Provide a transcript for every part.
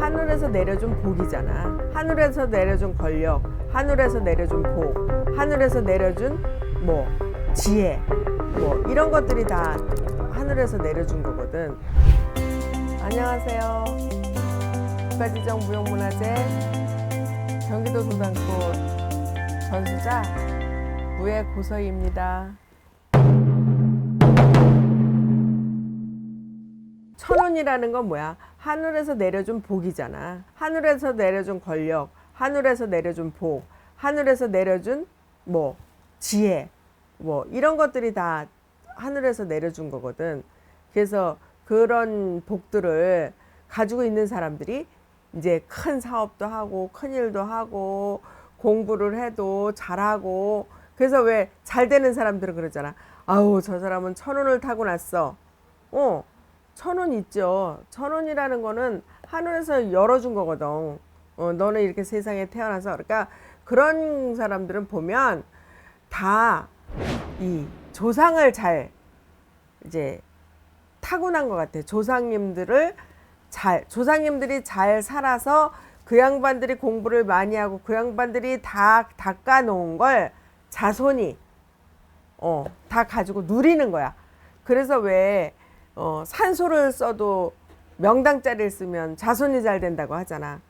하늘에서 내려준 복이잖아. 하늘에서 내려준 권력, 하늘에서 내려준 복, 하늘에서 내려준 뭐 지혜, 뭐 이런 것들이 다 하늘에서 내려준 거거든. 안녕하세요. 국가지정 무형문화재 경기도 도당꽃 전수자 무예 고서희입니다. 천원이라는 건 뭐야? 하늘에서 내려준 복이잖아. 하늘에서 내려준 권력, 하늘에서 내려준 복, 하늘에서 내려준 뭐 지혜, 뭐 이런 것들이 다 하늘에서 내려준 거거든. 그래서 그런 복들을 가지고 있는 사람들이 이제 큰 사업도 하고 큰 일도 하고 공부를 해도 잘하고 그래서 왜 잘 되는 사람들은 그러잖아. 아우 저 사람은 천 원을 타고 났어. 어, 천 원 있죠. 천 원이라는 거는 하늘에서 열어준 거거든. 어, 너는 이렇게 세상에 태어나서 그러니까 그런 사람들은 보면 다 이 조상을 잘 이제 타고난 것 같아. 조상님들을 잘 조상님들이 잘 살아서 그 양반들이 공부를 많이 하고 그 양반들이 다 닦아 놓은 걸 자손이 어, 다 가지고 누리는 거야. 그래서 왜 어, 산소를 써도 명당짜리를 쓰면 자손이 잘 된다고 하잖아.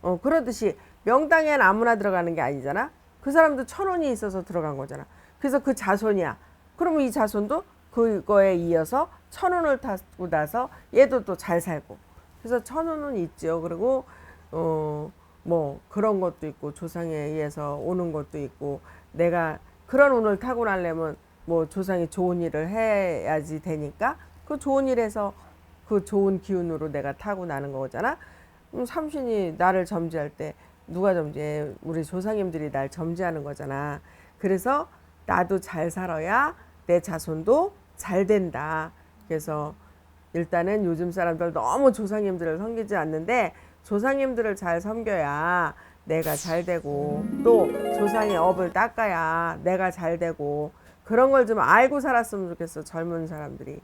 어, 그러듯이 명당엔 아무나 들어가는 게 아니잖아. 그 사람도 천 원이 있어서 들어간 거잖아. 그래서 그 자손이야. 그러면 이 자손도 그거에 이어서 천 원을 타고 나서 얘도 또 잘 살고. 그래서 천 원은 있죠. 그리고 어, 뭐 그런 것도 있고 조상에 의해서 오는 것도 있고 내가 그런 운을 타고 나려면 뭐 조상이 좋은 일을 해야지 되니까 그 좋은 일에서 그 좋은 기운으로 내가 타고 나는 거잖아. 음, 삼신이 나를 점지할 때 누가 점지해? 우리 조상님들이 날 점지하는 거잖아. 그래서 나도 잘 살아야 내 자손도 잘 된다. 그래서 일단은 요즘 사람들 너무 조상님들을 섬기지 않는데 조상님들을 잘 섬겨야 내가 잘 되고 또 조상의 업을 닦아야 내가 잘 되고 그런 걸 좀 알고 살았으면 좋겠어 젊은 사람들이